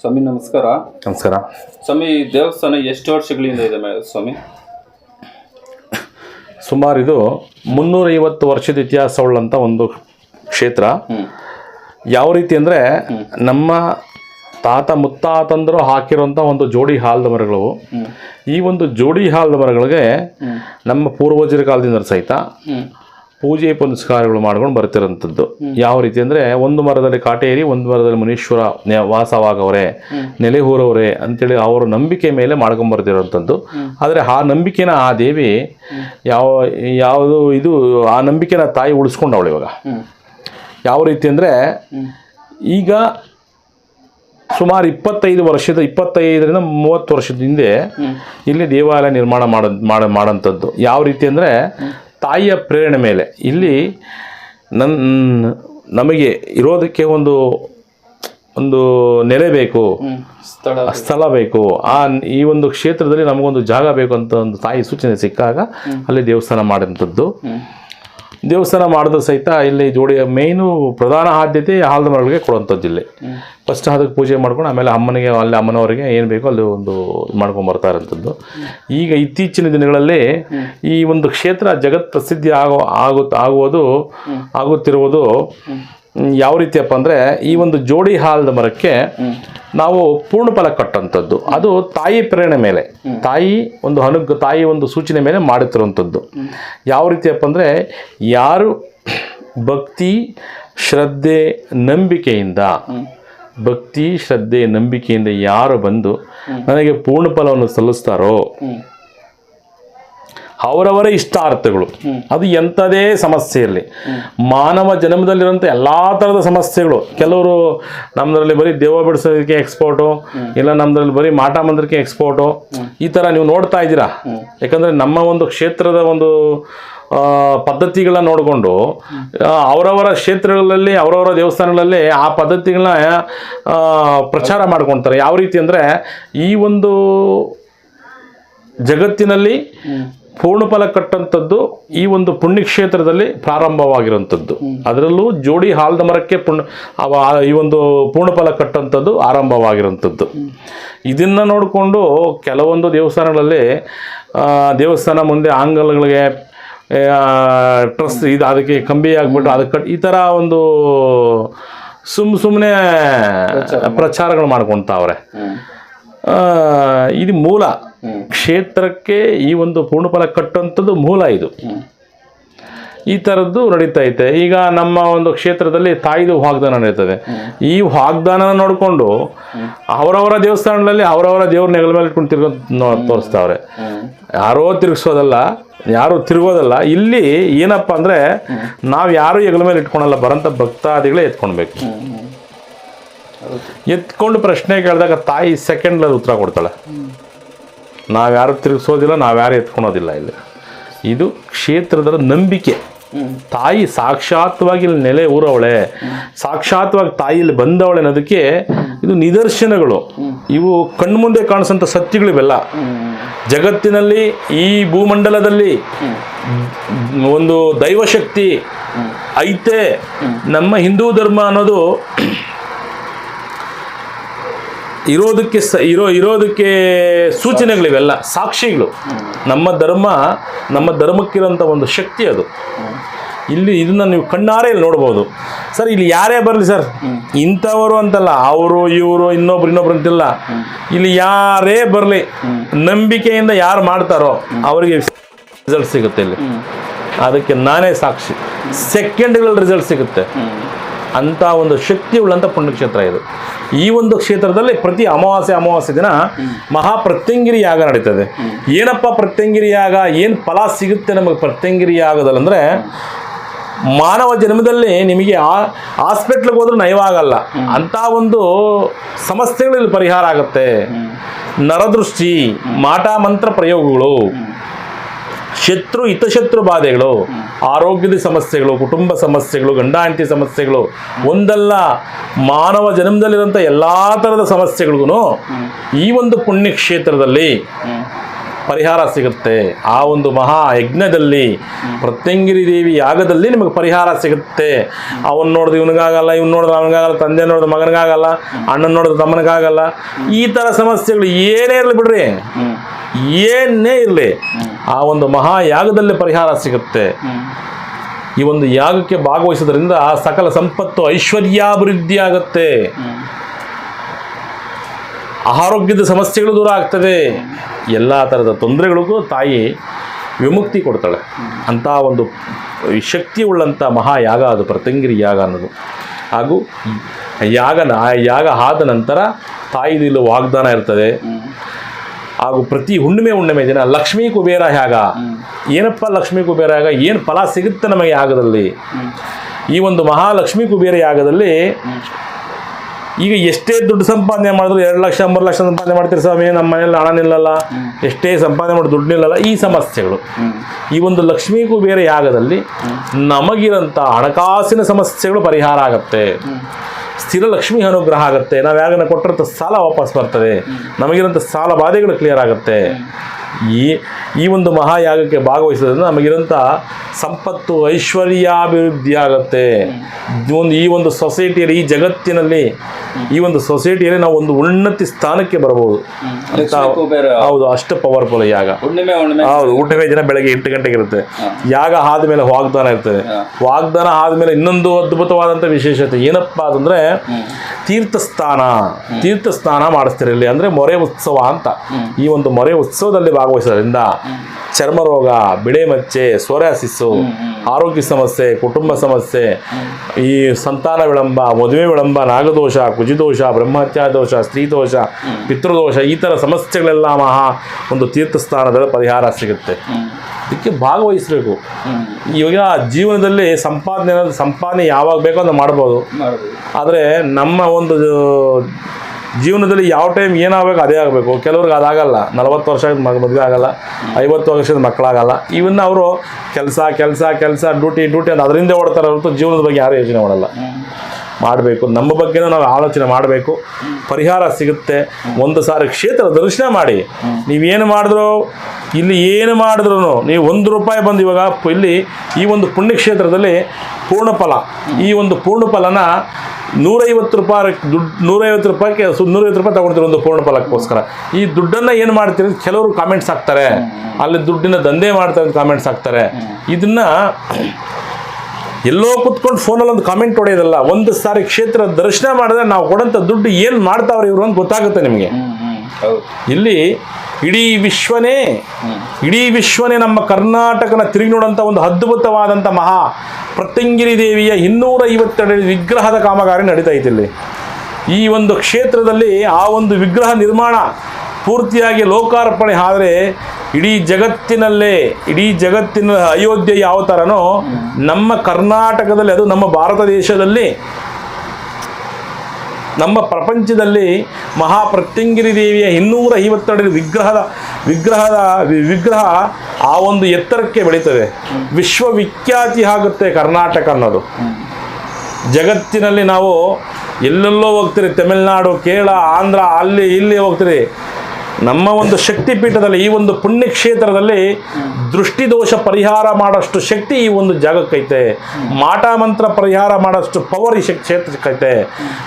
ಸ್ವಾಮಿ ನಮಸ್ಕಾರ. ನಮಸ್ಕಾರ. ಸ್ವಾಮಿ ದೇವಸ್ಥಾನ ಎಷ್ಟು ವರ್ಷಗಳಿಂದ ಇದೆ ಸ್ವಾಮಿ? ಸುಮಾರು ಇದು ಮುನ್ನೂರೈವತ್ತು ವರ್ಷದ ಇತಿಹಾಸವುಳ್ಳಂಥ ಒಂದು ಕ್ಷೇತ್ರ. ಯಾವ ರೀತಿ ಅಂದರೆ ನಮ್ಮ ತಾತ ಮುತ್ತಾತಂದರು ಹಾಕಿರುವಂಥ ಒಂದು ಜೋಡಿ ಹಾಲ್ದ ಮರಗಳು ಈ ಒಂದು ಜೋಡಿ ಹಾಲದ ಮರಗಳಿಗೆ ನಮ್ಮ ಪೂರ್ವಜರ ಕಾಲದಿಂದ ಸಹಿತ ಪೂಜೆ ಪುನಸ್ಕಾರಗಳು ಮಾಡ್ಕೊಂಡು ಬರ್ತಿರೋಂಥದ್ದು. ಯಾವ ರೀತಿ ಅಂದರೆ ಒಂದು ಮರದಲ್ಲಿ ಕಾಟೇರಿ ಒಂದು ಮರದಲ್ಲಿ ಮುನೀಶ್ವರ ವಾಸವಾಗವ್ರೆ ನೆಲೆ ಊರವ್ರೆ ಅಂತೇಳಿ ಅವರ ನಂಬಿಕೆ ಮೇಲೆ ಮಾಡ್ಕೊಂಡು ಬರ್ತಿರೋಂಥದ್ದು. ಆದರೆ ಆ ನಂಬಿಕೆನ ಆ ದೇವಿ ಯಾವ ಯಾವುದು ಇದು ಆ ನಂಬಿಕೆನ ತಾಯಿ ಉಳಿಸ್ಕೊಂಡವಳು ಇವಾಗ. ಯಾವ ರೀತಿ ಅಂದರೆ ಈಗ ಸುಮಾರು ಇಪ್ಪತ್ತೈದು ವರ್ಷದ ಇಪ್ಪತ್ತೈದರಿಂದ ಮೂವತ್ತು ವರ್ಷದ ಹಿಂದೆ ಇಲ್ಲಿ ದೇವಾಲಯ ನಿರ್ಮಾಣ ಮಾಡೋ ಮಾಡ ಮಾಡೋಂಥದ್ದು. ಯಾವ ರೀತಿ ಅಂದರೆ ತಾಯಿಯ ಪ್ರೇರಣೆ ಮೇಲೆ. ಇಲ್ಲಿ ನನ್ನ ನಮಗೆ ಇರೋದಕ್ಕೆ ಒಂದು ಒಂದು ನೆಲೆ ಬೇಕು ಸ್ಥಳ ಸ್ಥಳ ಬೇಕು. ಆ ಈ ಒಂದು ಕ್ಷೇತ್ರದಲ್ಲಿ ನಮಗೊಂದು ಜಾಗ ಬೇಕು ಅಂತ ಒಂದು ತಾಯಿ ಸೂಚನೆ ಸಿಕ್ಕಾಗ ಅಲ್ಲಿ ದೇವಸ್ಥಾನ ಮಾಡಿದಂಥದ್ದು. ದೇವಸ್ಥಾನ ಮಾಡಿದ ಸಹಿತ ಇಲ್ಲಿ ಜೋಡಿಯ ಮೇನು ಪ್ರಧಾನ ಆದ್ಯತೆ ಹಾಲದ ಮರಗಳಿಗೆ ಕೊಡುವಂಥದ್ದು ಇಲ್ಲಿ. ಫಸ್ಟ್ ಅದಕ್ಕೆ ಪೂಜೆ ಮಾಡ್ಕೊಂಡು ಆಮೇಲೆ ಅಮ್ಮನಿಗೆ, ಅಲ್ಲಿ ಅಮ್ಮನವರಿಗೆ ಏನು ಬೇಕೋ ಅಲ್ಲಿ ಒಂದು ಮಾಡ್ಕೊಂಡು ಬರ್ತಾ ಇರೋಂಥದ್ದು. ಈಗ ಇತ್ತೀಚಿನ ದಿನಗಳಲ್ಲಿ ಈ ಒಂದು ಕ್ಷೇತ್ರ ಜಗತ್ ಪ್ರಸಿದ್ಧಿ ಆಗೋ ಆಗುತ್ತ ಆಗುವುದು, ಆಗುತ್ತಿರುವುದು ಯಾವ ರೀತಿಯಪ್ಪ ಅಂದರೆ ಈ ಒಂದು ಜೋಡಿ ಹಾಲದ ಮರಕ್ಕೆ ನಾವು ಪೂರ್ಣಫಲ ಕಟ್ಟಂತದ್ದು ಅದು ತಾಯಿ ಪ್ರೇರಣೆ ಮೇಲೆ. ತಾಯಿ ಒಂದು ಅನುಗ್ ತಾಯಿ ಒಂದು ಸೂಚನೆ ಮೇಲೆ ಮಾಡುತ್ತಿರುವಂಥದ್ದು. ಯಾವ ರೀತಿಯಪ್ಪ ಅಂದರೆ ಯಾರು ಭಕ್ತಿ ಶ್ರದ್ಧೆ ನಂಬಿಕೆಯಿಂದ ಭಕ್ತಿ ಶ್ರದ್ಧೆ ನಂಬಿಕೆಯಿಂದ ಯಾರು ಬಂದು ನನಗೆ ಪೂರ್ಣ ಫಲವನ್ನು ಸಲ್ಲಿಸ್ತಾರೋ ಅವರವರ ಇಷ್ಟಾರ್ಥಗಳು. ಅದು ಎಂಥದೇ ಸಮಸ್ಯೆ ಇರಲಿ. ಮಾನವ ಜನ್ಮದಲ್ಲಿರುವಂಥ ಎಲ್ಲ ಥರದ ಸಮಸ್ಯೆಗಳು. ಕೆಲವರು ನಮ್ಮದ್ರಲ್ಲಿ ಬರೀ ದೇವ ಬಿಡಿಸೋದಕ್ಕೆ ಎಕ್ಸ್ಪೋರ್ಟು ಇಲ್ಲ ನಮ್ಮದ್ರಲ್ಲಿ ಬರೀ ಮಾಟ ಮಂದಿರಕ್ಕೆ ಎಕ್ಸ್ಪೋರ್ಟು ಈ ಥರ ನೀವು ನೋಡ್ತಾ ಇದ್ದೀರಾ? ಯಾಕಂದರೆ ನಮ್ಮ ಒಂದು ಕ್ಷೇತ್ರದ ಒಂದು ಪದ್ಧತಿಗಳನ್ನ ನೋಡಿಕೊಂಡು ಅವರವರ ಕ್ಷೇತ್ರಗಳಲ್ಲಿ ಅವರವರ ದೇವಸ್ಥಾನಗಳಲ್ಲಿ ಆ ಪದ್ಧತಿಗಳನ್ನ ಪ್ರಚಾರ ಮಾಡ್ಕೊತಾರೆ. ಯಾವ ರೀತಿ ಅಂದರೆ ಈ ಒಂದು ಜಗತ್ತಿನಲ್ಲಿ ಪೂರ್ಣಫಲ ಕಟ್ಟಂಥದ್ದು ಈ ಒಂದು ಪುಣ್ಯಕ್ಷೇತ್ರದಲ್ಲಿ ಪ್ರಾರಂಭವಾಗಿರುವಂಥದ್ದು. ಅದರಲ್ಲೂ ಜೋಡಿ ಹಾಲ್ದ ಮರಕ್ಕೆ ಪುಣ್ಯ ಈ ಒಂದು ಪೂರ್ಣಫಲ ಕಟ್ಟಂಥದ್ದು ಆರಂಭವಾಗಿರುವಂಥದ್ದು. ಇದನ್ನು ನೋಡಿಕೊಂಡು ಕೆಲವೊಂದು ದೇವಸ್ಥಾನಗಳಲ್ಲಿ ದೇವಸ್ಥಾನ ಮುಂದೆ ಆಂಗಲ್ಗಳಿಗೆ ಟ್ರಸ್ ಇದು ಅದಕ್ಕೆ ಕಂಬಿ ಆಗಿಬಿಟ್ಟು ಅದಕ್ಕೆ ಕಟ್- ಈ ಥರ ಒಂದು ಸುಮ್ ಸುಮ್ಮನೆ ಪ್ರಚಾರಗಳು ಮಾಡ್ಕೊತಾವ್ರೆ ಇದು ಮೂಲ. ಕ್ಷೇತ್ರಕ್ಕೆ ಈ ಒಂದು ಪೂರ್ಣಫಲ ಕಟ್ಟುವಂಥದ್ದು ಮೂಲ ಇದು. ಈ ಥರದ್ದು ನಡೀತಾ ಐತೆ. ಈಗ ನಮ್ಮ ಒಂದು ಕ್ಷೇತ್ರದಲ್ಲಿ ತಾಯಿದು ವಾಗ್ದಾನ ನಡೀತದೆ. ಈ ವಾಗ್ದಾನ ನೋಡಿಕೊಂಡು ಅವರವರ ದೇವಸ್ಥಾನಗಳಲ್ಲಿ ಅವರವರ ದೇವ್ರ ನೆಗಲ ಮೇಲೆ ಇಟ್ಕೊಂಡು ತಿರ್ಗೋ ತೋರಿಸ್ತಾವ್ರೆ. ಯಾರೋ ತಿರುಗಿಸೋದಲ್ಲ, ಯಾರು ತಿರುಗೋದಲ್ಲ, ಇಲ್ಲಿ ಏನಪ್ಪ ಅಂದರೆ ನಾವು ಯಾರು ಹೆಗಲ ಮೇಲೆ ಇಟ್ಕೊಳಲ್ಲ ಬರೋಂಥ ಭಕ್ತಾದಿಗಳೇ ಎತ್ಕೊಳ್ಬೇಕು. ಎತ್ಕೊಂಡು ಪ್ರಶ್ನೆ ಕೇಳಿದಾಗ ತಾಯಿ ಸೆಕೆಂಡ್ಲಲ್ಲಿ ಉತ್ತರ ಕೊಡ್ತಾಳೆ. ನಾವ್ಯಾರು ತಿರುಗಿಸೋದಿಲ್ಲ ನಾವ್ಯಾರು ಎತ್ಕೊಳೋದಿಲ್ಲ ಇಲ್ಲಿ. ಇದು ಕ್ಷೇತ್ರದ ನಂಬಿಕೆ. ತಾಯಿ ಸಾಕ್ಷಾತ್ವಾಗಿ ಇಲ್ಲಿ ನೆಲೆ ಊರವಳೆ, ಸಾಕ್ಷಾತ್ವಾಗಿ ತಾಯಿ ಇಲ್ಲಿ ಬಂದವಳೆ ಅನ್ನೋದಕ್ಕೆ ಇದು ನಿದರ್ಶನಗಳು. ಇವು ಕಣ್ಮುಂದೆ ಕಾಣಿಸೋಂಥ ಸತ್ಯಗಳಿವೆಲ್ಲ. ಜಗತ್ತಿನಲ್ಲಿ ಈ ಭೂಮಂಡಲದಲ್ಲಿ ಒಂದು ದೈವಶಕ್ತಿ ಐತೆ. ನಮ್ಮ ಹಿಂದೂ ಧರ್ಮ ಅನ್ನೋದು ಇರೋದಕ್ಕೆ ಸ ಇರೋ, ಇರೋದಕ್ಕೆ ಸೂಚನೆಗಳಿವೆಲ್ಲ, ಸಾಕ್ಷಿಗಳು. ನಮ್ಮ ಧರ್ಮ, ನಮ್ಮ ಧರ್ಮಕ್ಕಿರೋಂಥ ಒಂದು ಶಕ್ತಿ ಅದು. ಇಲ್ಲಿ ಇದನ್ನ ನೀವು ಕಣ್ಣಾರೆ ಇಲ್ಲಿ ನೋಡ್ಬೋದು. ಸರ್, ಇಲ್ಲಿ ಯಾರೇ ಬರಲಿ ಸರ್, ಇಂಥವರು ಅಂತಲ್ಲ, ಅವರು, ಇವರು, ಇನ್ನೊಬ್ರು ಇನ್ನೊಬ್ರು ಅಂತಿಲ್ಲ. ಇಲ್ಲಿ ಯಾರೇ ಬರಲಿ, ನಂಬಿಕೆಯಿಂದ ಯಾರು ಮಾಡ್ತಾರೋ, ಅವರಿಗೆ ರಿಸಲ್ಟ್ ಸಿಗುತ್ತೆ ಇಲ್ಲಿ. ಅದಕ್ಕೆ ನಾನೇ ಸಾಕ್ಷಿ. ಸೆಕೆಂಡ್ಗಳಲ್ಲಿ ರಿಸಲ್ಟ್ ಸಿಗುತ್ತೆ. ಅಂತ ಒಂದು ಶಕ್ತಿ ಉಳ್ಳಂಥ ಪುಣ್ಯಕ್ಷೇತ್ರ ಇದು. ಈ ಒಂದು ಕ್ಷೇತ್ರದಲ್ಲಿ ಪ್ರತಿ ಅಮಾವಾಸ್ಯೆ ಅಮಾವಾಸ್ಯೆ ದಿನ ಮಹಾಪ್ರತ್ಯಂಗಿರಿ ಯಾಗ ನಡೀತದೆ. ಏನಪ್ಪ ಪ್ರತ್ಯಂಗಿರಿ ಯಾಗ ಏನು ಫಲ ಸಿಗುತ್ತೆ ನಮಗೆ ಪ್ರತ್ಯಂಗಿರಿ ಯಾಗದಲ್ಲಿ ಅಂದರೆ ಮಾನವ ಜನ್ಮದಲ್ಲಿ ನಿಮಗೆ ಆ ಹಾಸ್ಪಿಟ್ಲಿಗೆ ಹೋದ್ರೂ ನಯವಾಗಲ್ಲ ಅಂತ ಒಂದು ಸಮಸ್ಯೆಗಳು ಇಲ್ಲಿ ಪರಿಹಾರ ಆಗುತ್ತೆ. ನರದೃಷ್ಟಿ, ಮಾಟ ಮಂತ್ರ ಪ್ರಯೋಗಗಳು. ಶತ್ರು ಹಿತಶತ್ರು ಬಾಧೆಗಳು, ಆರೋಗ್ಯದ ಸಮಸ್ಯೆಗಳು, ಕುಟುಂಬ ಸಮಸ್ಯೆಗಳು ಗಂಡಾಂತಿ ಸಮಸ್ಯೆಗಳು, ಒಂದಲ್ಲ ಮಾನವ ಜನ್ಮದಲ್ಲಿರುವಂಥ ಎಲ್ಲ ಥರದ ಸಮಸ್ಯೆಗಳಿಗೂ ಈ ಒಂದು ಪುಣ್ಯಕ್ಷೇತ್ರದಲ್ಲಿ ಪರಿಹಾರ ಸಿಗುತ್ತೆ. ಆ ಒಂದು ಮಹಾ ಯಜ್ಞದಲ್ಲಿ ಪ್ರತ್ಯಂಗಿರಿ ದೇವಿ ಯಾಗದಲ್ಲಿ ನಿಮಗೆ ಪರಿಹಾರ ಸಿಗುತ್ತೆ. ಅವನು ನೋಡಿದ್ರೆ ಇವನಿಗಾಗಲ್ಲ, ಇವ್ನು ನೋಡಿದ್ರೆ ಅವನಿಗಾಗಲ್ಲ, ತಂದೆ ನೋಡಿದ್ರೆ ಮಗನಿಗಾಗಲ್ಲ, ಅಣ್ಣನ ನೋಡಿದ್ರೆ ತಮ್ಮನಿಗಾಗಲ್ಲ. ಈ ಥರ ಸಮಸ್ಯೆಗಳು ಏನೇ ಇರಲಿ ಬಿಡ್ರಿ. ಏನೇ ಇರಲಿ. ಆ ಒಂದು ಮಹಾ ಯಾಗದಲ್ಲಿ ಪರಿಹಾರ ಸಿಗುತ್ತೆ. ಈ ಒಂದು ಯಾಗಕ್ಕೆ ಭಾಗವಹಿಸೋದ್ರಿಂದ ಸಕಲ ಸಂಪತ್ತು ಐಶ್ವರ್ಯಾಭಿವೃದ್ಧಿ ಆಗುತ್ತೆ ಆರೋಗ್ಯದ ಸಮಸ್ಯೆಗಳು ದೂರ ಆಗ್ತದೆ. ಎಲ್ಲ ಥರದ ತೊಂದರೆಗಳಿಗೂ ತಾಯಿ ವಿಮುಕ್ತಿ ಕೊಡ್ತಾಳೆ. ಅಂಥ ಒಂದು ಶಕ್ತಿ ಉಳ್ಳಂಥ ಮಹಾಯಾಗ ಅದು ಪ್ರತಂಗಿರಿ ಯಾಗ ಅನ್ನೋದು. ಹಾಗೂ ಯಾಗನ ಆ ಯಾಗ ಆದ ನಂತರ ತಾಯಿ ಇಲ್ಲಿ ವಾಗ್ದಾನ ಇರ್ತದೆ. ಹಾಗೂ ಪ್ರತಿ ಹುಣ್ಣಿಮೆ ಹುಣ್ಣಿಮೆ ದಿನ ಲಕ್ಷ್ಮೀ ಕುಬೇರ ಯಾಗ. ಏನಪ್ಪ ಲಕ್ಷ್ಮೀ ಕುಬೇರ ಯಾಗ? ಏನು ಫಲ ಸಿಗುತ್ತೆ ನಮಗೆ ಯಾಗದಲ್ಲಿ? ಈ ಒಂದು ಮಹಾಲಕ್ಷ್ಮೀ ಕುಬೇರ ಯಾಗದಲ್ಲಿ ಈಗ ಎಷ್ಟೇ ದುಡ್ಡು ಸಂಪಾದನೆ ಮಾಡಿದ್ರು ಎರಡು ಲಕ್ಷ, ಮೂರು ಲಕ್ಷ ಸಂಪಾದನೆ ಮಾಡ್ತೀರಿ ಸ್ವಾಮಿ, ನಮ್ಮ ಮನೇಲಿ ಹಣ ನಿಲ್ಲಲ್ಲ. ಎಷ್ಟೇ ಸಂಪಾದನೆ ಮಾಡಿ ದುಡ್ಡು ನಿಲ್ಲಲ್ಲ. ಈ ಸಮಸ್ಯೆಗಳು. ಈ ಒಂದು ಲಕ್ಷ್ಮೀ ಕುಬೇರ ಯಾಗದಲ್ಲಿ ನಮಗಿರಂಥ ಹಣಕಾಸಿನ ಸಮಸ್ಯೆಗಳು ಪರಿಹಾರ ಆಗುತ್ತೆ. ಸ್ಥಿರ ಲಕ್ಷ್ಮಿ ಅನುಗ್ರಹ ಆಗುತ್ತೆ. ನಾವು ಯಾಗನ ಕೊಟ್ಟಿರೋಂಥ ಸಾಲ ವಾಪಸ್ ಬರ್ತದೆ. ನಮಗಿರೋಂಥ ಸಾಲ ಬಾಧೆಗಳು ಕ್ಲಿಯರ್ ಆಗುತ್ತೆ. ಈ ಈ ಒಂದು ಮಹಾಯಾಗಕ್ಕೆ ಭಾಗವಹಿಸೋದ್ರಿಂದ ನಮಗಿರೋಂಥ ಸಂಪತ್ತು ಐಶ್ವರ್ಯಾಭಿವೃದ್ಧಿ ಆಗುತ್ತೆ ಒಂದು ಈ ಒಂದು ಸೊಸೈಟಿಯಲ್ಲಿ ಈ ಜಗತ್ತಿನಲ್ಲಿ ಈ ಒಂದು ಸೊಸೈಟಿಯಲ್ಲಿ ನಾವು ಒಂದು ಉನ್ನತಿ ಸ್ಥಾನಕ್ಕೆ ಬರಬಹುದು ಹೌದು ಅಷ್ಟು ಪವರ್ಫುಲ್ ಯಾಗ. ಹುಣ್ಣಿಮೆ ಹೌದು ಊಟವೇ ದಿನ ಬೆಳಗ್ಗೆ ಎಂಟು ಗಂಟೆಗೆ ಇರುತ್ತೆ. ಯಾಗ ಆದ್ಮೇಲೆ ವಾಗ್ದಾನ ಇರ್ತದೆ. ವಾಗ್ದಾನ ಆದ್ಮೇಲೆ ಇನ್ನೊಂದು ಅದ್ಭುತವಾದಂಥ ವಿಶೇಷತೆ ಏನಪ್ಪಾ ಅಂತಂದ್ರೆ ತೀರ್ಥಸ್ಥಾನ. ತೀರ್ಥಸ್ನಾನ ಮಾಡಿಸ್ತಾರೆ ಇಲ್ಲಿ ಅಂದ್ರೆ ಮೊರೆ ಉತ್ಸವ ಅಂತ. ಈ ಒಂದು ಮೊರೆ ಉತ್ಸವದಲ್ಲಿ ಭಾಗವಹಿಸೋದ್ರಿಂದ ಚರ್ಮ ರೋಗ ಬಿಳೆ ಮಚ್ಚೆ ಸೋರಾಸಿಸ್ಸು ಆರೋಗ್ಯ ಸಮಸ್ಯೆ ಕುಟುಂಬ ಸಮಸ್ಯೆ ಈ ಸಂತಾನ ವಿಳಂಬ ಮದುವೆ ವಿಳಂಬ ನಾಗದೋಷ ಕುಜಿದೋಷ ಬ್ರಹ್ಮಹತ್ಯಾ ದೋಷ ಸ್ತ್ರೀ ದೋಷ ಪಿತೃದೋಷ ಈ ಥರ ಸಮಸ್ಯೆಗಳೆಲ್ಲ ಮಹಾ ಒಂದು ತೀರ್ಥಸ್ಥಾನದಲ್ಲಿ ಪರಿಹಾರ ಸಿಗುತ್ತೆ. ಇದಕ್ಕೆ ಭಾಗವಹಿಸಬೇಕು. ಇವಾಗ ಜೀವನದಲ್ಲಿ ಸಂಪಾದನೆ ಅನ್ನೋದು ಸಂಪಾದನೆ ಯಾವಾಗ ಬೇಕೋ ಅದು ಮಾಡ್ಬೋದು. ಆದರೆ ನಮ್ಮ ಒಂದು ಜೀವನದಲ್ಲಿ ಯಾವ ಟೈಮ್ ಏನಾಗಬೇಕು ಅದೇ ಆಗಬೇಕು. ಕೆಲವ್ರಿಗೆ ಅದಾಗಲ್ಲ. ನಲವತ್ತು ವರ್ಷ ಮಗ ಮದುವೆ ಆಗಲ್ಲ. ಐವತ್ತು ವರ್ಷದ ಮಕ್ಕಳಾಗಲ್ಲ. ಇವನ್ನ ಅವರು ಕೆಲಸ ಕೆಲಸ ಕೆಲಸ ಡ್ಯೂಟಿ ಡ್ಯೂಟಿ ಅಂತ ಅದರಿಂದ ಓಡ್ತಾರೆ ಹೊರತು ಜೀವನದ ಬಗ್ಗೆ ಯಾರು ಯೋಚನೆ ಮಾಡಲ್ಲ. ಮಾಡಬೇಕು. ನಮ್ಮ ಬಗ್ಗೆನೂ ನಾವು ಆಲೋಚನೆ ಮಾಡಬೇಕು. ಪರಿಹಾರ ಸಿಗುತ್ತೆ. ಒಂದು ಸಾರಿ ಕ್ಷೇತ್ರ ದರ್ಶನ ಮಾಡಿ. ನೀವೇನು ಮಾಡಿದ್ರು, ಇಲ್ಲಿ ಏನು ಮಾಡಿದ್ರು ನೀವು ಒಂದು ರೂಪಾಯಿ ಬಂದು ಇವಾಗ ಇಲ್ಲಿ ಈ ಒಂದು ಪುಣ್ಯಕ್ಷೇತ್ರದಲ್ಲಿ ಪೂರ್ಣ ಫಲ ಈ ಒಂದು ಪೂರ್ಣ ಫಲನ ನೂರೈವತ್ತು ರೂಪಾಯಿ ದುಡ್ಡು ನೂರೈವತ್ತು ರೂಪಾಯಿಗೆ ಸು ನೂರೈವತ್ತು ರೂಪಾಯಿ ತೊಗೊಳ್ತೀರಿ ಒಂದು ಪೂರ್ಣ ಫಲಕ್ಕೋಸ್ಕರ. ಈ ದುಡ್ಡನ್ನು ಏನು ಮಾಡ್ತೀರಿ ಕೆಲವರು ಕಾಮೆಂಟ್ಸ್ ಹಾಕ್ತಾರೆ. ಅಲ್ಲಿ ದುಡ್ಡಿನ ದಂಧೆ ಮಾಡ್ತಾರೆ ಅಂತ ಕಾಮೆಂಟ್ಸ್ ಹಾಕ್ತಾರೆ. ಇದನ್ನ ಎಲ್ಲೋ ಕುತ್ಕೊಂಡು ಫೋನಲ್ಲಿ ಒಂದು ಕಾಮೆಂಟ್ ಹೊಡೆಯೋದಲ್ಲ ಒಂದು ಸಾರಿ ಕ್ಷೇತ್ರ ದರ್ಶನ ಮಾಡಿದ್ರೆ ನಾವು ಕೊಡೋಂಥ ದುಡ್ಡು ಏನು ಮಾಡ್ತಾವ್ರೆ ಇವರು ಅಂತ ಗೊತ್ತಾಗುತ್ತೆ ನಿಮಗೆ. ಇಲ್ಲಿ ಇಡೀ ವಿಶ್ವನೇ ಇಡೀ ವಿಶ್ವನೇ ನಮ್ಮ ಕರ್ನಾಟಕನ ತಿರುಗಿ ನೋಡುವಂಥ ಒಂದು ಅದ್ಭುತವಾದಂಥ ಮಹಾ ಪ್ರತ್ಯಂಗಿರಿ ದೇವಿಯ ಇನ್ನೂರ ಐವತ್ತೆರಡು ವಿಗ್ರಹದ ಕಾಮಗಾರಿ ನಡೀತಾ ಇಲ್ಲಿ. ಈ ಒಂದು ಕ್ಷೇತ್ರದಲ್ಲಿ ಆ ಒಂದು ವಿಗ್ರಹ ನಿರ್ಮಾಣ ಪೂರ್ತಿಯಾಗಿ ಲೋಕಾರ್ಪಣೆ ಆದರೆ ಇಡೀ ಜಗತ್ತಿನಲ್ಲೇ, ಇಡೀ ಜಗತ್ತಿನ ಅಯೋಧ್ಯೆ ಯಾವ ಥರನೋ, ನಮ್ಮ ಕರ್ನಾಟಕದಲ್ಲಿ ಅದು ನಮ್ಮ ಭಾರತ ದೇಶದಲ್ಲಿ ನಮ್ಮ ಪ್ರಪಂಚದಲ್ಲಿ ಮಹಾಪ್ರತ್ಯಂಗಿರಿ ದೇವಿಯ ಇನ್ನೂರ ಐವತ್ತೆರಡು ವಿಗ್ರಹದ ವಿಗ್ರಹದ ವಿಗ್ರಹ ಆ ಒಂದು ಎತ್ತರಕ್ಕೆ ಬೆಳೀತದೆ. ವಿಶ್ವವಿಖ್ಯಾತಿ ಆಗುತ್ತೆ ಕರ್ನಾಟಕ ಅನ್ನೋದು. ಜಗತ್ತಿನಲ್ಲಿ ನಾವು ಎಲ್ಲೆಲ್ಲೋ ಹೋಗ್ತೀರಿ, ತಮಿಳುನಾಡು, ಕೇರಳ, ಆಂಧ್ರ, ಅಲ್ಲಿ, ಇಲ್ಲಿ ಹೋಗ್ತೀರಿ. ನಮ್ಮ ಒಂದು ಶಕ್ತಿ ಪೀಠದಲ್ಲಿ ಈ ಒಂದು ಪುಣ್ಯಕ್ಷೇತ್ರದಲ್ಲಿ ದೃಷ್ಟಿದೋಷ ಪರಿಹಾರ ಮಾಡೋಷ್ಟು ಶಕ್ತಿ ಈ ಒಂದು ಜಾಗಕ್ಕೈತೆ. ಮಾಟ ಮಂತ್ರ ಪರಿಹಾರ ಮಾಡೋಷ್ಟು ಪವರ್ ಈ ಕ್ಷೇತ್ರಕ್ಕೈತೆ.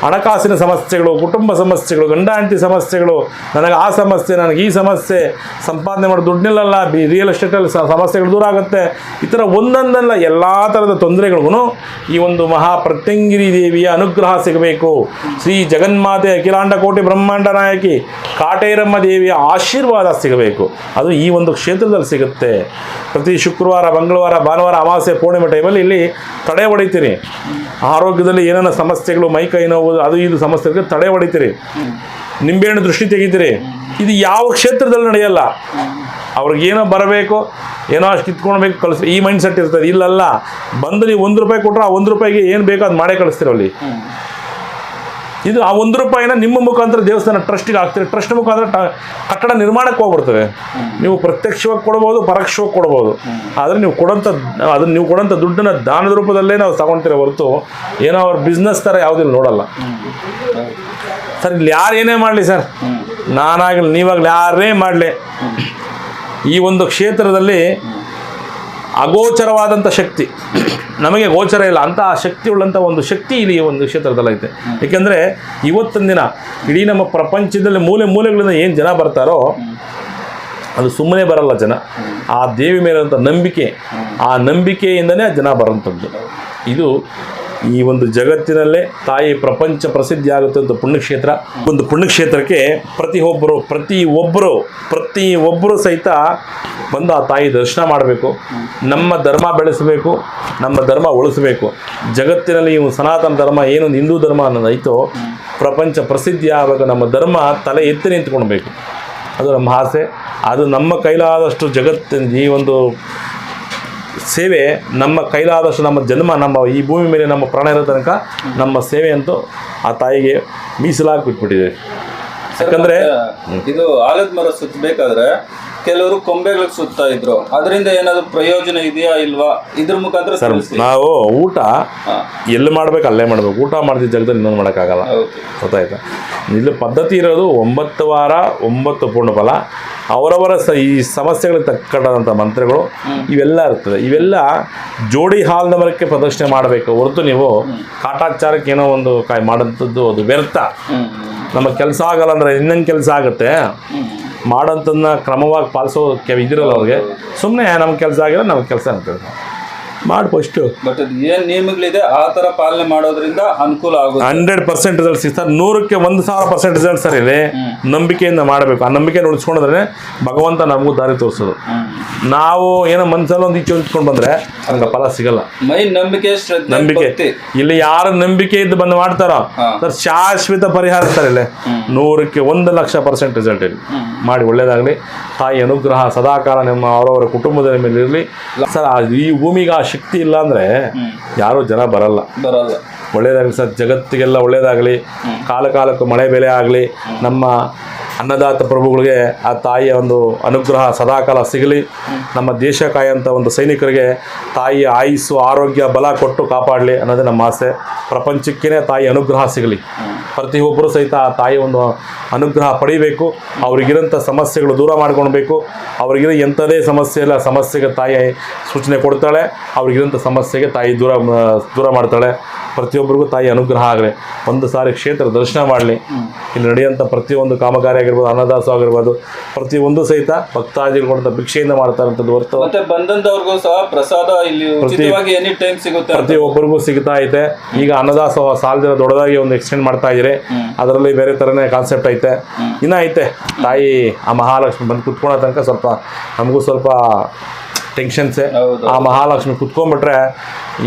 ಹಣಕಾಸಿನ ಸಮಸ್ಯೆಗಳು, ಕುಟುಂಬ ಸಮಸ್ಯೆಗಳು ಗಂಡ ಹೆಂಡತಿ ಸಮಸ್ಯೆಗಳು, ನನಗೆ ಆ ಸಮಸ್ಯೆ, ನನಗೆ ಈ ಸಮಸ್ಯೆ, ಸಂಪಾದನೆ ಮಾಡೋ ದುಡ್ಡಿಲ್ಲಲ್ಲ ಬಿ ರಿಯಲ್ ಎಸ್ಟೇಟಲ್ಲಿ ಸಮಸ್ಯೆಗಳು ದೂರ ಆಗುತ್ತೆ. ಈ ಥರ ಒಂದೊಂದಲ್ಲ ಎಲ್ಲ ಥರದ ತೊಂದರೆಗಳಿಗೂ ಈ ಒಂದು ಮಹಾ ಪ್ರತ್ಯಂಗಿರಿ ದೇವಿಯ ಅನುಗ್ರಹ ಸಿಗಬೇಕು. ಶ್ರೀ ಜಗನ್ಮಾತೆ ಅಖಿಲಾಂಡ ಕೋಟಿ ಬ್ರಹ್ಮಾಂಡ ನಾಯಕಿ, ಕಾಟೇರಮ್ಮ ದೇವಿಯ ಆಶೀರ್ವಾದ ಸಿಗಬೇಕು. ಅದು ಈ ಒಂದು ಕ್ಷೇತ್ರದಲ್ಲಿ ಸಿಗುತ್ತೆ. ಪ್ರತಿ ಶುಕ್ರವಾರ, ಮಂಗಳವಾರ, ಭಾನುವಾರ, ಅಮಾವಾಸ್ಯೆ, ಪೂರ್ಣಿಮೆ ಟೈಮಲ್ಲಿ ಇಲ್ಲಿ ತಡೆ ಹೊಡಿತೀನಿ ಆರೋಗ್ಯದಲ್ಲಿ ಏನೇನೋ ಸಮಸ್ಯೆಗಳು, ಮೈ ಕೈ ನೋವು, ಅದು ಇದು ಸಮಸ್ಯೆಗಳಿಗೆ ತಡೆ ಹೊಡಿತೀರಿ. ನಿಂಬೆಹಣ್ಣು ದೃಷ್ಟಿ ತೆಗಿತೀರಿ. ಇದು ಯಾವ ಕ್ಷೇತ್ರದಲ್ಲಿ ನಡೆಯಲ್ಲ. ಅವ್ರಿಗೇನೋ ಬರಬೇಕು, ಏನೋ ಅಷ್ಟು ಕಿತ್ಕೊಳ್ಬೇಕು, ಕಳಿಸ್, ಈ ಮೈಂಡ್ ಸೆಟ್ ಇರ್ತದೆ. ಇಲ್ಲಲ್ಲ, ಬಂದು ನೀವು ಒಂದು ರೂಪಾಯಿ ಕೊಟ್ಟರೆ ಆ ಒಂದು ರೂಪಾಯಿಗೆ ಏನು ಬೇಕೋ ಅದು ಮಾಡೇ ಕಳಿಸ್ತೀರ ಅಲ್ಲಿ. ಇದು ಆ ಒಂದು ರೂಪಾಯಿನ ನಿಮ್ಮ ಮುಖಾಂತರ ದೇವಸ್ಥಾನ ಟ್ರಸ್ಟಿಗೆ ಹಾಕ್ತೀರಿ. ಟ್ರಸ್ಟ್ ಮುಖಾಂತರ ಕಟ್ಟಡ ನಿರ್ಮಾಣಕ್ಕೆ ಹೋಗ್ಬಿಡ್ತದೆ. ನೀವು ಪ್ರತ್ಯಕ್ಷವಾಗಿ ಕೊಡ್ಬೋದು, ಪರೋಕ್ಷವಾಗಿ ಕೊಡ್ಬೋದು. ಆದರೆ ನೀವು ಕೊಡೋಂಥ ಅದನ್ನ ನೀವು ಕೊಡೋಂಥ ದುಡ್ಡನ್ನ ದಾನದ ರೂಪದಲ್ಲೇ ನಾವು ತಗೊಳ್ತೀರ ಹೊರತು ಏನೋ ಅವ್ರ ಬಿಸ್ನೆಸ್ ಥರ ಯಾವುದಿಲ್ಲ ನೋಡಲ್ಲ. ಸರ್, ಇಲ್ಲಿ ಯಾರು ಏನೇ ಮಾಡಲಿ ಸರ್? ನಾನಾಗಲಿ, ನೀವಾಗಲಿ ಯಾರೇ ಮಾಡಲಿ. ಈ ಒಂದು ಕ್ಷೇತ್ರದಲ್ಲಿ ಅಗೋಚರವಾದಂಥ ಶಕ್ತಿ. ನಮಗೆ ಗೋಚರ ಇಲ್ಲ ಅಂತ ಆ ಶಕ್ತಿ ಉಳ್ಳಂಥ ಒಂದು ಶಕ್ತಿ ಇಲ್ಲಿ ಈ ಒಂದು ಕ್ಷೇತ್ರದಲ್ಲೈತೆ ಏಕೆಂದರೆ ಇವತ್ತಿನ ದಿನ ಇಡೀ ನಮ್ಮ ಪ್ರಪಂಚದಲ್ಲಿ ಮೂಲೆ ಮೂಲೆಗಳಿಂದ ಏನು ಜನ ಬರ್ತಾರೋ, ಅದು ಸುಮ್ಮನೆ ಬರಲ್ಲ ಜನ. ಆ ದೇವಿ ಮೇಲಿರುವಂಥ ನಂಬಿಕೆ, ಆ ನಂಬಿಕೆಯಿಂದನೇ ಜನ ಬರೋಂಥದ್ದು ಇದು ಈ ಒಂದು ಜಗತ್ತಿನಲ್ಲೇ ತಾಯಿ ಪ್ರಪಂಚ ಪ್ರಸಿದ್ಧಿ ಆಗುತ್ತೆ ಒಂದು ಪುಣ್ಯಕ್ಷೇತ್ರ. ಒಂದು ಪುಣ್ಯಕ್ಷೇತ್ರಕ್ಕೆ ಪ್ರತಿಯೊಬ್ಬರು ಪ್ರತಿ ಒಬ್ಬರು ಪ್ರತಿ ಒಬ್ಬರು ಸಹಿತ ಬಂದು ಆ ತಾಯಿ ದರ್ಶನ ಮಾಡಬೇಕು. ನಮ್ಮ ಧರ್ಮ ಬೆಳೆಸಬೇಕು, ನಮ್ಮ ಧರ್ಮ ಉಳಿಸಬೇಕು. ಜಗತ್ತಿನಲ್ಲಿ ಇವು ಸನಾತನ ಧರ್ಮ, ಏನೊಂದು ಹಿಂದೂ ಧರ್ಮ ಅನ್ನೋದೈತೋ ಪ್ರಪಂಚ ಪ್ರಸಿದ್ಧಿ ಆಗಬೇಕು ನಮ್ಮ ಧರ್ಮ ತಲೆ ಎತ್ತಿ ನಿಂತ್ಕೊಳ್ಬೇಕು ಅದು ನಮ್ಮ ಆಸೆ. ಅದು ನಮ್ಮ ಕೈಲಾದಷ್ಟು ಜಗತ್ತಿನ ಈ ಒಂದು ಸೇವೆ ನಮ್ಮ ಕೈಲಾದಷ್ಟು ನಮ್ಮ ಜನ್ಮ, ನಮ್ಮ ಈ ಭೂಮಿ ಮೇಲೆ ನಮ್ಮ ಪ್ರಾಣ ಇರೋ ತನಕ ನಮ್ಮ ಸೇವೆ ಅಂತೂ ಆ ತಾಯಿಗೆ ಮೀಸಲಾಗಿ ಬಿಟ್ಬಿಟ್ಟಿದೆ ಯಾಕಂದ್ರೆ ಇದು ಆಲದ ಮರ ಸುತ್ತಬೇಕಾದ್ರೆ ಕೆಲವರು ಕೊಂಬೆಗಳಿಗೆ ಸುತ್ತಾ ಇದ್ರು. ಅದರಿಂದ ಏನಾದ್ರು ಪ್ರಯೋಜನ ಇದೆಯಾ ಇಲ್ವಾ? ಇದ್ರ ಮುಖಾಂತರ ಸರ್ ತಿಳಿಸಿ. ನಾವು ಊಟ. ಎಲ್ಲಿ ಮಾಡ್ಬೇಕು ಅಲ್ಲೇ ಮಾಡ್ಬೇಕು. ಊಟ ಮಾಡ್ತಿದ್ದ ಜಾಗದಲ್ಲಿ ಇನ್ನೊಂದು ಮಾಡೋಕ್ಕಾಗಲ್ಲ. ಗೊತ್ತಾಯ್ತಾ? ಇಲ್ಲಿ ಪದ್ಧತಿ ಇರೋದು ಒಂಬತ್ತು ವಾರ ಒಂಬತ್ತು ಪೂರ್ಣಫಲ ಅವರವರ ಸ ಈ ಸಮಸ್ಯೆಗಳಿಗೆ ತಕ್ಕಂಥ ಮಂತ್ರಗಳು ಇವೆಲ್ಲ ಇರ್ತದೆ ಇವೆಲ್ಲ ಜೋಡಿ ಹಾಲ್ನ ಮರಕ್ಕೆ ಪ್ರದರ್ಶನೆ ಮಾಡಬೇಕು. ಹೊರತು ನೀವು ಕಾಟಾಚಾರಕ್ಕೆ ಏನೋ ಒಂದು ಕಾಯಿ ಮಾಡೋಂಥದ್ದು ಅದು ವ್ಯರ್ಥ. ನಮಗೆ ನಮ್ಮ ಕೆಲಸ ಆಗಲ್ಲ ಅಂದ್ರೆ ಇನ್ನೊಂದು ಕೆಲಸ ಆಗುತ್ತೆ? ಮಾಡೋಂಥದ್ದನ್ನ ಕ್ರಮವಾಗಿ ಪಾಲಿಸೋ ಕೆ ಇದಿರಲ್ಲ ಅವ್ರಿಗೆ. ಸುಮ್ಮನೆ ನಮ್ಮ ಕೆಲಸ ಆಗಿಲ್ಲ ನಮ್ಮ ಕೆಲಸ ಅಂತೇಳಿ ಮಾಡಿ ಫಸ್ಟು ಬಟ್ ಅದು ಏನ್ ನಿಯಮಗಳಿದೆ ಆ ತರ ಪಾಲನೆ ಮಾಡೋದ್ರಿಂದ ಅನುಕೂಲ ಆಗುತ್ತೆ. ಹಂಡ್ರೆಡ್ ಪರ್ಸೆಂಟ್ ರಿಸಲ್ಟ್ ಸಿಗ್ತಾರೆ ನೂರಕ್ಕೆ ಒಂದು ಸಾವಿರ ಪರ್ಸೆಂಟ್ ರಿಸಲ್ಟ್ ಸರ್ ಇಲ್ಲಿ ನಂಬಿಕೆಯಿಂದ ಮಾಡಬೇಕು. ಆ ನಂಬಿಕೆ ಉಳಿಸ್ಕೊಂಡ್ರೆ ಭಗವಂತ ನಮಗೂ ದಾರಿ ತೋರಿಸೋದು. ನಾವು ಏನೋ ಮನ್ಸಲ್ಲಿ ಒಂದು ಇಚ್ಛೆ ಹೊಂದ್ಕೊಂಡು ಬಂದ್ರೆ ಹಂಗ ಫಲ ಸಿಗಲ್ಲ. ಮೈ ನಂಬಿಕೆ ಶ್ರದ್ಧೆ ನಂಬಿಕೆ. ಭಕ್ತಿ. ಇಲ್ಲಿ ಯಾರ ನಂಬಿಕೆ ಇದ್ದು ಬಂದು ಮಾಡ್ತಾರೋ. ಸರ್ ಶಾಶ್ವತ ಪರಿಹಾರ ಸರ್ ಇಲ್ಲಿ. ನೂರಕ್ಕೆ ಒಂದು ಲಕ್ಷ ಪರ್ಸೆಂಟ್ ರಿಸಲ್ಟ್ ಇಲ್ಲಿ. ಮಾಡಿ ಒಳ್ಳೇದಾಗಲಿ. ತಾಯಿ ಅನುಗ್ರಹ ಸದಾಕಾಲ ನಿಮ್ಮ ಅವರವರ ಕುಟುಂಬದ ಮೇಲೆ ಇರಲಿ. ಸರ್ ಆ ಈ ಭೂಮಿಗೆ ಆ ಶಕ್ತಿ ಇಲ್ಲ ಅಂದ್ರೆ ಯಾರೂ ಜನ ಬರಲ್ಲ. ಬರಲ್ಲ. ಒಳ್ಳೇದಾಗಲಿ ಸರ್. ಜಗತ್ತಿಗೆಲ್ಲ ಒಳ್ಳೆಯದಾಗಲಿ ಕಾಲ ಕಾಲಕ್ಕೆ ಮಳೆ ಬೆಲೆ ಆಗಲಿ. ನಮ್ಮ ಅನ್ನದಾತ ಪ್ರಭುಗಳಿಗೆ ಆ ತಾಯಿಯ ಒಂದು ಅನುಗ್ರಹ ಸದಾಕಾಲ ಸಿಗಲಿ. ನಮ್ಮ ದೇಶ ಕಾಯಂಥ ಒಂದು ಸೈನಿಕರಿಗೆ ತಾಯಿಯ ಆಯುಸ್ಸು, ಆರೋಗ್ಯ, ಬಲ ಕೊಟ್ಟು ಕಾಪಾಡಲಿ ಅನ್ನೋದೇ ನಮ್ಮ ಆಸೆ. ಪ್ರಪಂಚಕ್ಕೇ ತಾಯಿ ಅನುಗ್ರಹ ಸಿಗಲಿ. ಪ್ರತಿಯೊಬ್ಬರು ಸಹಿತ ಆ ತಾಯಿ ಒಂದು ಅನುಗ್ರಹ ಪಡಿಬೇಕು. ಅವ್ರಿಗಿರೋಂಥ ಸಮಸ್ಯೆಗಳು ದೂರ ಮಾಡ್ಕೊಳ್ಬೇಕು. ಅವರಿಗಿರ ಎಂಥದೇ ಸಮಸ್ಯೆ ಇಲ್ಲ, ಸಮಸ್ಯೆಗೆ ತಾಯಿ ಸೂಚನೆ ಕೊಡ್ತಾಳೆ. ಅವ್ರಿಗಿರೋಂಥ ಸಮಸ್ಯೆಗೆ ತಾಯಿ ದೂರ ದೂರ ಮಾಡ್ತಾಳೆ. ಪ್ರತಿಯೊಬ್ಬರಿಗೂ ತಾಯಿ ಅನುಗ್ರಹ ಆಗಲಿ. ಒಂದು ಸಾರಿ ಕ್ಷೇತ್ರ ದರ್ಶನ ಮಾಡಲಿ. ಇಲ್ಲಿ ನಡೆಯುವಂಥ ಪ್ರತಿಯೊಂದು ಕಾಮಗಾರಿ ಆಗಿರ್ಬೋದು ಅನ್ನದಾಸ ಆಗಿರ್ಬೋದು ಪ್ರತಿಯೊಂದು ಸಹಿತ ಭಕ್ತಾದಿಗಳು ಕೊಡುವಂಥ ಭಿಕ್ಷೆಯಿಂದ ಮಾಡ್ತಾ ಇರೋಂಥದ್ದು ಹೊರತು ಮತ್ತೆ ಬಂದಂತವ್ರಿಗೂ ಸಹ ಪ್ರಸಾದ ಇಲ್ಲಿ ಉಚಿತವಾಗಿ ಎನಿ ಟೈಮ್ ಸಿಗುತ್ತೆ. ಪ್ರತಿಯೊಬ್ಬರಿಗೂ ಸಿಗ್ತಾ ಐತೆ. ಈಗ ಅನ್ನದಾಸ ಸಾಲದಿನ ದೊಡ್ಡದಾಗಿ ಒಂದು ಎಕ್ಸ್ಟೆಂಡ್ ಮಾಡ್ತಾ ಇದ್ದೀರಿ ಅದರಲ್ಲಿ ಬೇರೆ ಥರನೇ ಕಾನ್ಸೆಪ್ಟ್ ಐತೆ. ಇನ್ನೂ ಐತೆ. ತಾಯಿ ಆ ಮಹಾಲಕ್ಷ್ಮಿ ಬಂದು ಕುತ್ಕೊಳ್ಳೋ ತನಕ ಸ್ವಲ್ಪ ನಮಗೂ ಸ್ವಲ್ಪ ಟೆನ್ಷನ್ಸೆ ಆ ಮಹಾಲಕ್ಷ್ಮಿ ಕುತ್ಕೊಂಡ್ಬಿಟ್ರೆ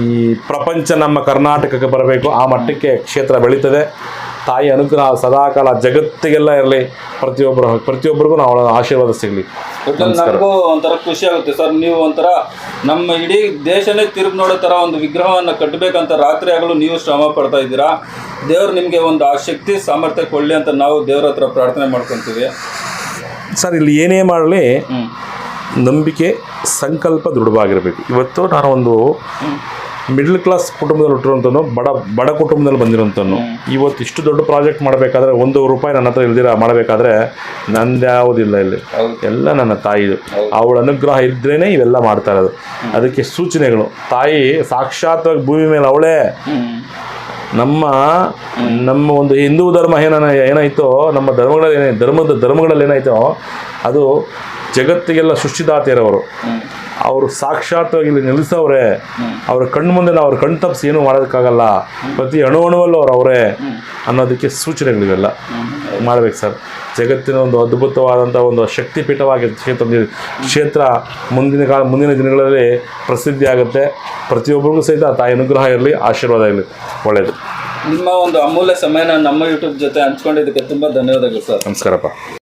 ಈ ಪ್ರಪಂಚ ನಮ್ಮ ಕರ್ನಾಟಕಕ್ಕೆ ಬರಬೇಕು. ಆ ಮಟ್ಟಕ್ಕೆ ಕ್ಷೇತ್ರ ಬೆಳೀತದೆ. ತಾಯಿ ಅನುಗ್ರಹ ಸದಾಕಾಲ ಜಗತ್ತಿಗೆಲ್ಲ ಇರಲಿ. ಪ್ರತಿಯೊಬ್ಬರು ಪ್ರತಿಯೊಬ್ಬರಿಗೂ ನಾವು ಅವಳ ಆಶೀರ್ವಾದ ಸಿಗಲಿ. ನನಗೂ ಒಂಥರ ಖುಷಿ ಆಗುತ್ತೆ ಸರ್. ನೀವು ಒಂಥರ ನಮ್ಮ ಇಡೀ ದೇಶನೇ ತಿರುಗಿ ನೋಡೋ ಥರ ಒಂದು ವಿಗ್ರಹವನ್ನು ಕಟ್ಟಬೇಕಂತ ರಾತ್ರಿ ಆಗಲು ನೀವು ಶ್ರಮ ಪಡ್ತಾ ಇದ್ದೀರಾ? ದೇವ್ರು ನಿಮಗೆ ಒಂದು ಆ ಶಕ್ತಿ ಸಾಮರ್ಥ್ಯ ಕೊಡಲಿ ಅಂತ ನಾವು ದೇವ್ರ ಹತ್ರ ಪ್ರಾರ್ಥನೆ ಮಾಡ್ಕೊತೀವಿ. ಸರ್ ಇಲ್ಲಿ ಏನೇ ಮಾಡಲಿ ನಂಬಿಕೆ ಸಂಕಲ್ಪ ದೃಢವಾಗಿರಬೇಕು. ಇವತ್ತು ನಾನು ಒಂದು ಮಿಡ್ಲ್ ಕ್ಲಾಸ್ ಕುಟುಂಬದಲ್ಲಿ ಹುಟ್ಟಿರುವಂಥನು ಬಡ ಬಡ ಕುಟುಂಬದಲ್ಲಿ ಬಂದಿರೋಂಥನು ಇವತ್ತು ಇಷ್ಟು ದೊಡ್ಡ ಪ್ರಾಜೆಕ್ಟ್ ಮಾಡಬೇಕಾದ್ರೆ ಒಂದು ರೂಪಾಯಿ ನನ್ನ ಹತ್ರ ಇಲ್ದಿರ ಮಾಡಬೇಕಾದ್ರೆ ನಂದ್ಯಾವುದಿಲ್ಲ ಇಲ್ಲಿ. ಎಲ್ಲ ನನ್ನ ತಾಯಿದು. ಅವಳ ಅನುಗ್ರಹ ಇದ್ರೇ ಇವೆಲ್ಲ ಮಾಡ್ತಾ ಇರೋದು. ಅದಕ್ಕೆ ಸೂಚನೆಗಳು. ತಾಯಿ ಸಾಕ್ಷಾತ್ವಾಗಿ ಭೂಮಿ ಮೇಲೆ ಅವಳೇ. ನಮ್ಮ ನಮ್ಮ ಒಂದು ಹಿಂದೂ ಧರ್ಮ ಏನ ಏನಾಯ್ತೋ ನಮ್ಮ ಧರ್ಮಗಳಲ್ಲಿ ಏನೇ ಧರ್ಮದ ಧರ್ಮಗಳಲ್ಲಿ ಏನಾಯ್ತೋ ಅದು ಜಗತ್ತಿಗೆಲ್ಲ ಸೃಷ್ಟಿದಾತಿಯರವರು ಅವರು ಸಾಕ್ಷಾತ್ವಾಗಿ ಇಲ್ಲಿ ನಿಲ್ಲಿಸೋರೆ ಅವ್ರ ಕಣ್ಣು ಮುಂದೆ ನಾವು ಅವ್ರ ಕಣ್ ತಪ್ಪಿಸಿ ಏನೂ ಮಾಡೋದಕ್ಕಾಗಲ್ಲ. ಪ್ರತಿ ಅಣು ಅಣುವಲ್ಲೂ ಅವ್ರು ಅವರೇ ಅನ್ನೋದಕ್ಕೆ ಸೂಚನೆಗಳಿವೆಲ್ಲ. ಮಾಡ್ಬೇಕು ಸರ್. ಜಗತ್ತಿನ ಒಂದು ಅದ್ಭುತವಾದಂಥ ಒಂದು ಶಕ್ತಿಪೀಠವಾಗಿ ಕ್ಷೇತ್ರ ಕ್ಷೇತ್ರ ಮುಂದಿನ ಕಾಲ ಮುಂದಿನ ದಿನಗಳಲ್ಲಿ ಪ್ರಸಿದ್ಧಿ ಆಗುತ್ತೆ ಪ್ರತಿಯೊಬ್ಬರಿಗೂ ಸಹಿತ ತಾಯಿ ಅನುಗ್ರಹ ಇರಲಿ ಆಶೀರ್ವಾದ ಇರಲಿ. ಒಳ್ಳೆಯದು ನಿಮ್ಮ ಒಂದು ಅಮೂಲ್ಯ ಸಮಯನ ನಮ್ಮ ಯೂಟ್ಯೂಬ್ ಜೊತೆ ಹಂಚ್ಕೊಂಡಿದ್ದಕ್ಕೆ ತುಂಬಾ ಧನ್ಯವಾದಗಳು ಸರ್. ನಮಸ್ಕಾರಪ್ಪ.